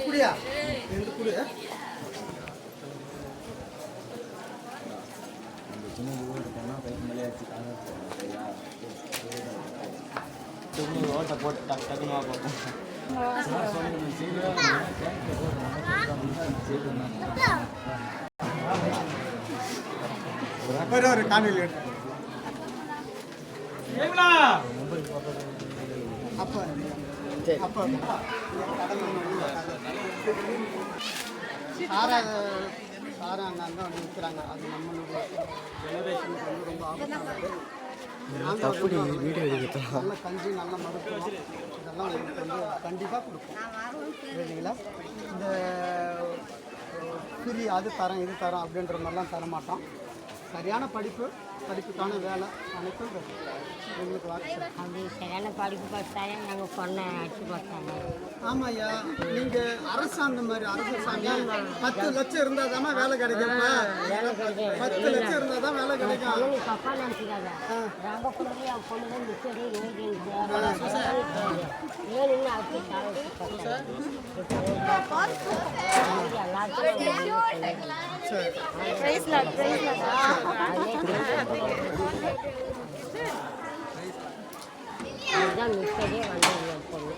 குடியா? ரெண்டு குடி ஓட்டை போட்டு டக்கு டக்குன்னு பார்ப்போம் ஒரு ஒரு காணொலி அப்போ. அப்போ. சாரா சாரா அங்கங்கே வந்து விற்கிறாங்க அது நம்மளுடைய ஜெனரேஷனுக்கு வந்து ரொம்ப ஆபத்தானது. வீடியோ எடுக்கிறோம் நல்ல கஞ்சி நல்ல மருத்துவம் இதெல்லாம் உங்களுக்கு வந்து கண்டிப்பாக கொடுப்போம். சரிங்களா? இந்த ஃப்ரீ அது தரோம் இது தரோம் அப்படின்ற மாதிரிலாம் தர மாட்டோம் சரியான படிப்பு படிப்புக்கான வேலை அனைத்தும். எங்களுக்கு அது சரியான படிப்பு பார்த்தாலே நாங்கள் பொண்ணை அடிச்சு பார்த்தாங்க ஆமாம் ஐயா நீங்கள் அரசாங்கம் மாதிரி அரசு சாமி. பத்து லட்சம் இருந்தால் தானே வேலை கிடைக்கும். பத்து லட்சம் இருந்தால் தான் வேலை கிடைக்கும். பொண்ணு தப்பா நினச்சிக்காத. ரொம்ப என் பொண்ணு தான் அடிச்சு அதுதான் மிஸ்டரே வந்தது என் பொண்ணு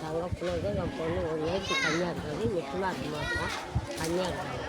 தங்க பிள்ளைங்க என் பொண்ணு ஒரு ஏஜ் கம்மியாக இருக்கிறது மிச்சமாக இருக்க மாட்டோம் கம்மியாக இருக்கிறது